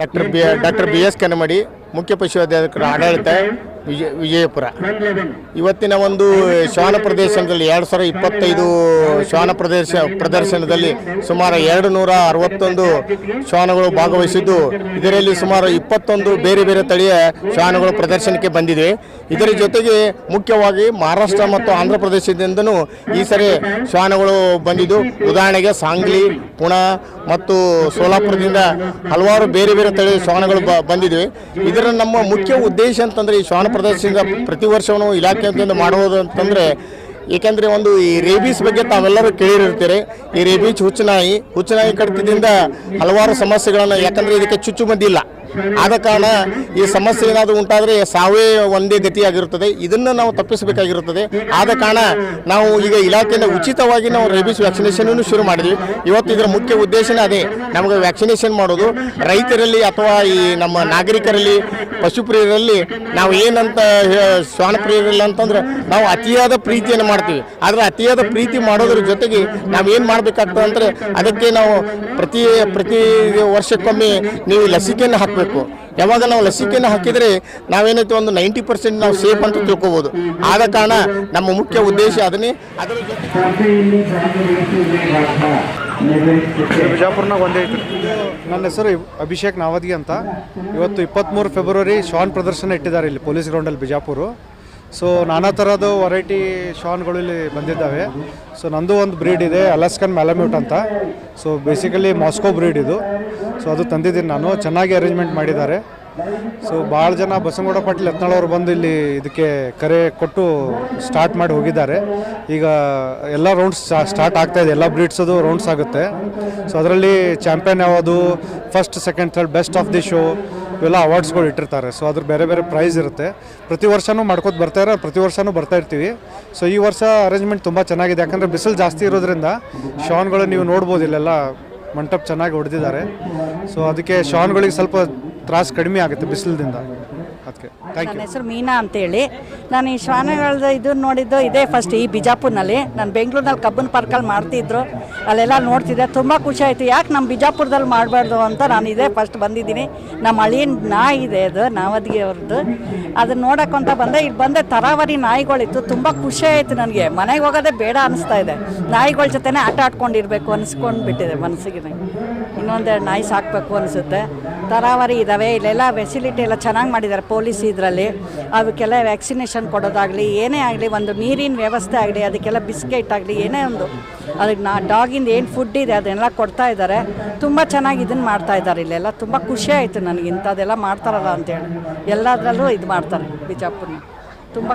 Doctor B doctor B S Kannamadi ಮುಖ್ಯ ಪಶುವೈದ್ಯಕರ ಆಡಳಿತ. ವಿಜಯ ವಿಜಯಪುರ. ಇವತ್ತಿನ ಒಂದು ಶ್ವಾನ ಪ್ರದರ್ಶನದಲ್ಲಿ ಎರಡು ಸಾವಿರ ಇಪ್ಪತ್ತೈದು ಶ್ವಾನ ಪ್ರದೇಶ ಪ್ರದರ್ಶನದಲ್ಲಿ ಸುಮಾರು ಎರಡು ನೂರ ಅರವತ್ತೊಂದು ಶ್ವಾನಗಳು ಭಾಗವಹಿಸಿದ್ದು ಇದರಲ್ಲಿ ಸುಮಾರು ಇಪ್ಪತ್ತೊಂದು ಬೇರೆ ಬೇರೆ ತಳಿಯ ಶ್ವಾನಗಳು ಪ್ರದರ್ಶನಕ್ಕೆ ಬಂದಿದೆ. ಇದರ ಜೊತೆಗೆ ಮುಖ್ಯವಾಗಿ ಮಹಾರಾಷ್ಟ್ರ ಮತ್ತು ಆಂಧ್ರ ಪ್ರದೇಶದಿಂದನೂ ಈ ಸರಿ ಶ್ವಾನಗಳು ಬಂದಿದ್ದು. ಉದಾಹರಣೆಗೆ ಸಾಂಗ್ಲಿ ಪುಣ ಮತ್ತು ಸೋಲಾಪುರದಿಂದ ಹಲವಾರು ಬೇರೆ ಬೇರೆ ತಳಿಯ ಶ್ವಾನಗಳು ಬ ಬಂದಿವೆ ಇದರ ನಮ್ಮ ಮುಖ್ಯ ಉದ್ದೇಶ ಅಂತಂದರೆ ಈ ಶ್ವಾನ ಪ್ರದರ್ಶನದ ಪ್ರತಿ ವರ್ಷವೂ ಇಲಾಖೆಯಿಂದ ಮಾಡುವುದು ಅಂತಂದರೆ ಏಕೆಂದರೆ ಒಂದು ಈ ರೇಬೀಸ್ ಬಗ್ಗೆ ತಾವೆಲ್ಲರೂ ಕೇಳಿರ್ತೀರಿ. ಈ ರೇಬೀಸ್ ಹುಚ್ಚನಾಯಿ ಹುಚ್ಚನಾಯಿ ಕಡಿತದಿಂದ ಹಲವಾರು ಸಮಸ್ಯೆಗಳನ್ನು ಯಾಕಂದ್ರೆ ಇದಕ್ಕೆ ಚುಚ್ಚುಮದ್ದಿಲ್ಲ ಆದ ಕಾರಣ ಈ ಸಮಸ್ಯೆ ಏನಾದರೂ ಉಂಟಾದರೆ ಸಾವೇ ಒಂದೇ ಗತಿಯಾಗಿರುತ್ತದೆ. ಇದನ್ನು ನಾವು ತಪ್ಪಿಸಬೇಕಾಗಿರುತ್ತದೆ. ಆದ ಕಾರಣ ನಾವು ಈಗ ಇಲಾಖೆಯಿಂದ ಉಚಿತವಾಗಿ ನಾವು ರೇಬಿಸ್ ವ್ಯಾಕ್ಸಿನೇಷನ್ ಶುರು ಮಾಡಿದ್ವಿ. ಇವತ್ತು ಇದರ ಮುಖ್ಯ ಉದ್ದೇಶನೇ ಅದೇ. ನಮಗೆ ವ್ಯಾಕ್ಸಿನೇಷನ್ ಮಾಡೋದು. ರೈತರಲ್ಲಿ ಅಥವಾ ಈ ನಮ್ಮ ನಾಗರಿಕರಲ್ಲಿ, ಪಶುಪ್ರಿಯರಲ್ಲಿ ನಾವು ಏನಂತ ಶ್ವಾನಪ್ರಿಯರಲ್ಲಿ ಅಂತಂದ್ರೆ ನಾವು ಅತಿಯಾದ ಪ್ರೀತಿಯನ್ನು ಮಾಡ್ತೀವಿ. ಆದರೆ ಅತಿಯಾದ ಪ್ರೀತಿ ಮಾಡೋದ್ರ ಜೊತೆಗೆ ನಾವು ಏನು ಮಾಡಬೇಕಾಗ್ತದೆ ಅಂದರೆ ಅದಕ್ಕೆ ನಾವು ಪ್ರತಿ ಪ್ರತಿ ವರ್ಷಕ್ಕೊಮ್ಮೆ ನೀವು ಲಸಿಕೆಯನ್ನು ಹಾಕಬೇಕು. ಯಾವಾಗ ನಾವು ಲಸಿಕೆಯನ್ನು ಹಾಕಿದರೆ ನಾವೇನೈತೆ ಒಂದು ನೈಂಟಿ ಪರ್ಸೆಂಟ್ ನಾವು ಸೇಫ್ ಅಂತ ತಿಳ್ಕೊಬೋದು. ಆದ ಕಾರಣ ನಮ್ಮ ಮುಖ್ಯ ಉದ್ದೇಶ ಅದನ್ನೇ ಅದರ ಬಿಜಾಪುರ್ನಾಗ ಒಂದೇ ನನ್ನ ಹೆಸರು ಅಭಿಷೇಕ್ ನಾವದಿ ಅಂತ. ಇವತ್ತು ಇಪ್ಪತ್ತ್ಮೂರು ಫೆಬ್ರವರಿ ಶ್ವಾನ್ ಪ್ರದರ್ಶನ ಇಟ್ಟಿದ್ದಾರೆ ಇಲ್ಲಿ ಪೊಲೀಸ್ ಗ್ರೌಂಡಲ್ಲಿ ಬಿಜಾಪುರ. ಸೊ ನಾನಾ ಥರದ ವೆರೈಟಿ ಶಾನ್ಗಳು ಇಲ್ಲಿ ಬಂದಿದ್ದಾವೆ. ಸೊ ನಂದು ಒಂದು ಬ್ರೀಡ್ ಇದೆ ಅಲಸ್ಕನ್ ಮ್ಯಾಲಮ್ಯೂಟ್ ಅಂತ. ಸೊ ಬೇಸಿಕಲಿ ಮಾಸ್ಕೋ ಬ್ರೀಡ್ ಇದು. ಸೊ ಅದು ತಂದಿದ್ದೀನಿ ನಾನು, ಚೆನ್ನಾಗಿ ಅರೇಂಜ್ಮೆಂಟ್ ಮಾಡಿದ್ದಾರೆ. ಸೊ ಭಾಳ ಜನ ಬಸವಗೌಡ ಪಾಟೀಲ್ ಯತ್ನಾಳ್ ಅವರು ಬಂದು ಇಲ್ಲಿ ಇದಕ್ಕೆ ಕರೆ ಕೊಟ್ಟು ಸ್ಟಾರ್ಟ್ ಮಾಡಿ ಹೋಗಿದ್ದಾರೆ. ಈಗ ಎಲ್ಲ ರೌಂಡ್ಸ್ ಸ್ಟಾರ್ಟ್ ಆಗ್ತಾ ಇದೆ, ಎಲ್ಲ ಬ್ರೀಡ್ಸದು ರೌಂಡ್ಸ್ ಆಗುತ್ತೆ. ಸೊ ಅದರಲ್ಲಿ ಚಾಂಪಿಯನ್ ಯಾವುದು? First second third best of the show ಇವೆಲ್ಲ ಅವಾರ್ಡ್ಸ್ಗಳು ಇಟ್ಟಿರ್ತಾರೆ. ಸೊ ಅದ್ರ ಬೇರೆ ಬೇರೆ ಪ್ರೈಸ್ ಇರುತ್ತೆ. ಪ್ರತಿ ವರ್ಷವೂ ಬರ್ತಾ ಇರೋ ಪ್ರತಿ ವರ್ಷವೂ ಬರ್ತಾ ಇರ್ತೀವಿ. ಸೊ ಈ ವರ್ಷ ಅರೇಂಜ್ಮೆಂಟ್ ತುಂಬ ಚೆನ್ನಾಗಿದೆ. ಯಾಕಂದರೆ ಬಿಸಿಲು ಜಾಸ್ತಿ ಇರೋದ್ರಿಂದ ಶಾನ್ಗಳು ನೀವು ನೋಡ್ಬೋದು ಇಲ್ಲೆಲ್ಲ ಮಂಟಪ ಚೆನ್ನಾಗಿ ಹೊಡೆದಿದ್ದಾರೆ. ಸೊ ಅದಕ್ಕೆ ಶಾನ್ಗಳಿಗೆ ಸ್ವಲ್ಪ ತ್ರಾಸು ಕಡಿಮೆ ಆಗುತ್ತೆ ಬಿಸಿಲದಿಂದ. ನನ್ನ ಹೆಸರು ಮೀನಾ ಅಂತೇಳಿ. ನಾನು ಈ ಶ್ವಾನಗಳದ್ದು ಇದು ನೋಡಿದ್ದು ಇದೇ ಫಸ್ಟ್ ಈ ಬಿಜಾಪುರ್ನಲ್ಲಿ. ನಾನು ಬೆಂಗಳೂರಿನಲ್ಲಿ ಕಬ್ಬನ್ ಪಾರ್ಕಲ್ಲಿ ಮಾಡ್ತಿದ್ರು. ಅಲ್ಲೆಲ್ಲ ನೋಡ್ತಿದ್ದೆ. ತುಂಬ ಖುಷಿ ಆಯಿತು. ಯಾಕೆ ನಮ್ಮ ಬಿಜಾಪುರದಲ್ಲಿ ಮಾಡಬಾರ್ದು ಅಂತ ನಾನು ಇದೇ ಫಸ್ಟ್ ಬಂದಿದ್ದೀನಿ. ನಮ್ಮ ಹಳಿಯ ನಾಯಿ ಇದೆ ಅದು, ನಾವದ್ಗೆ ಅವ್ರದ್ದು ಅದನ್ನ ನೋಡೋಕ್ಕಂತ ಬಂದೆ. ಇಲ್ಲಿ ಬಂದೆ ತರಾವರಿ ನಾಯಿಗಳಿತ್ತು. ತುಂಬ ಖುಷಿ ಆಯಿತು ನನಗೆ. ಮನೆಗೆ ಹೋಗೋದೇ ಬೇಡ ಅನಿಸ್ತಾ ಇದೆ. ನಾಯಿಗಳ ಜೊತೆನೇ ಆಟ ಆಡ್ಕೊಂಡಿರ್ಬೇಕು ಅನಿಸ್ಕೊಂಡು ಬಿಟ್ಟಿದೆ ಮನಸ್ಸಿಗೆ ಇನ್ನೊಂದೆರಡು ನಾಯಿ ಸಾಕಬೇಕು ಅನಿಸುತ್ತೆ. ತರಾವರಿ ಇದ್ದಾವೆ ಇಲ್ಲೆಲ್ಲ ಫೆಸಿಲಿಟಿ ಎಲ್ಲ ಚೆನ್ನಾಗಿ ಮಾಡಿದ್ದಾರೆ ಪೊಲೀಸ್ ಇದರಲ್ಲಿ. ಅದಕ್ಕೆಲ್ಲ ವ್ಯಾಕ್ಸಿನೇಷನ್ ಕೊಡೋದಾಗಲಿ, ಏನೇ ಆಗಲಿ, ಒಂದು ನೀರಿನ ವ್ಯವಸ್ಥೆ ಆಗಲಿ, ಅದಕ್ಕೆಲ್ಲ ಬಿಸ್ಕೆಟ್ ಆಗಲಿ, ಏನೇ ಒಂದು. ಅದಕ್ಕೆ ನಾ ಡಾಗಿಂದ ಏನು ಫುಡ್ ಇದೆ ಅದನ್ನೆಲ್ಲ ಕೊಡ್ತಾ ಇದ್ದಾರೆ. ತುಂಬ ಚೆನ್ನಾಗಿ ಇದನ್ನು ಮಾಡ್ತಾ ಇದ್ದಾರೆ ಇಲ್ಲೆಲ್ಲ. ತುಂಬ ಖುಷಿ ಆಯಿತು ನನಗೆ ಇಂಥದ್ದೆಲ್ಲ ಮಾಡ್ತಾರಲ್ಲ ಅಂತೇಳಿ. ಎಲ್ಲದರಲ್ಲೂ ಇದು ಮಾಡ್ತಾರೆ ಬಿಜಾಪುರ ತುಂಬ